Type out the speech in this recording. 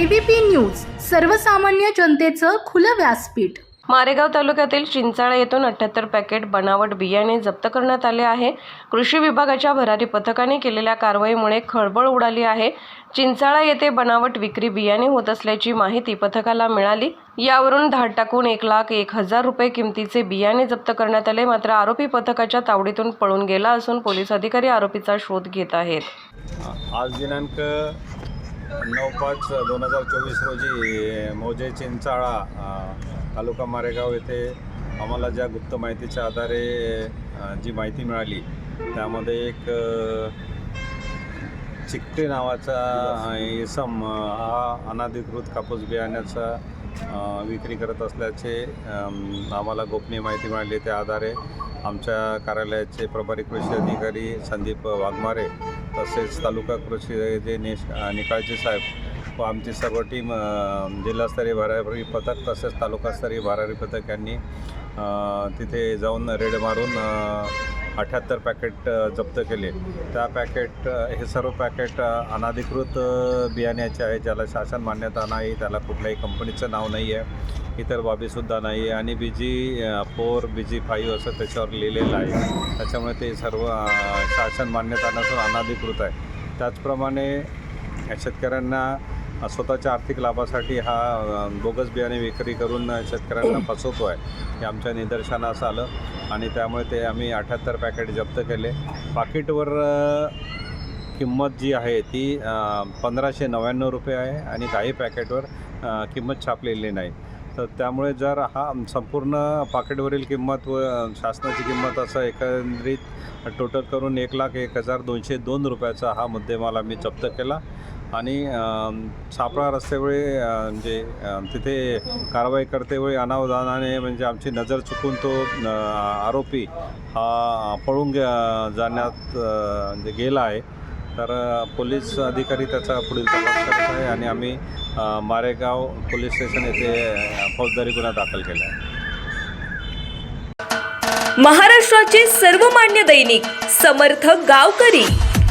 ABP news सर्वसामान्य जनतेचं खुलं व्यासपीठ. मारेगाव तालुक्यातील चिंचाळा येथून अठ्ठ्याहत्तर पॅकेट बनावट बियाणे जप्त करण्यात आले आहे. कृषी विभागाच्या भरारी पथकाने केलेल्या कारवाईमुळे खळबळ उडाली आहे. चिंचाळा येथे बनावट विक्री बियाणे होत असल्याची माहिती पथकाला मिळाली. यावरून धाड टाकून एक लाख एक हजार रुपये किमतीचे बियाणे जप्त करण्यात आले. मात्र आरोपी पथकाच्या तावडीतून पळून गेला असून पोलीस अधिकारी आरोपीचा शोध घेत आहेत. आज दिनांक नऊ पाच दोन हजार चोवीस रोजी मोजे चिंचाळा तालुका मारेगाव येथे आम्हाला ज्या गुप्त माहितीच्या आधारे जी माहिती मिळाली त्यामध्ये एक चिकटे नावाचा इसम हा अनाधिकृत कापूस बियाण्याचा विक्री करत असल्याचे आम्हाला गोपनीय माहिती मिळाली. त्या आधारे आमच्या कार्यालयाचे प्रभारी कृषी अधिकारी संदीप वाघमारे तसेच तालुका कृषी जे निश निकाळजे साहेब आमची सर्व टीम जिल्हास्तरीय भरारी पथक तसेच तालुकास्तरीय भरारी पथक यांनी तिथे जाऊन रेड मारून अठ्याहत्तर पॅकेट जप्त केले. त्या पॅकेट हे सर्व पॅकेट अनाधिकृत बियाण्याचे आहे ज्याला शासन मान्यता नाही त्याला कुठल्याही कंपनीचं नाव नाही आहे इतर बाबीसुद्धा नाही आहे आणि बी जी फोर बी जी फाईव्ह असं त्याच्यावर लिहिलेलं आहे. त्याच्यामुळे ते सर्व शासन मान्यता नसून अनाधिकृत आहे. त्याचप्रमाणे शेतकऱ्यांना स्वतःच्या आर्थिक लाभासाठी हा बोगस बियाणे विक्री करून शेतकऱ्यांना फसवतो आहे हे आमच्या निदर्शनास आलं आणि त्यामुळे ते आम्ही अठ्याहत्तर पॅकेट जप्त केले. पाकिटवर किंमत जी आहे ती पंधराशे नव्याण्णव रुपये आहे आणि काही पॅकेटवर किंमत छापलेली नाही. तर त्यामुळे जर हा संपूर्ण पाकिटवरील किंमत व शासनाची किंमत असं एकंदरीत टोटल करून एक लाख एक हजार दोनशे दोन रुपयाचा हा मुद्देमाल आम्ही जप्त केला. आणि सापळा रस्त्यावेळी म्हणजे तिथे कारवाई करतेवेळी अनावधानाने म्हणजे आमची नजर चुकून तो आरोपी हा पळून जाण्यात म्हणजे गेला आहे. तर पोलीस अधिकारी त्याचा पुढील तपास करत आहे आणि आम्ही मारेगाव पोलीस स्टेशन येथे फौजदारी गुन्हा दाखल केला आहे. महाराष्ट्राचे सर्वमान्य दैनिक समर्थ गावकरी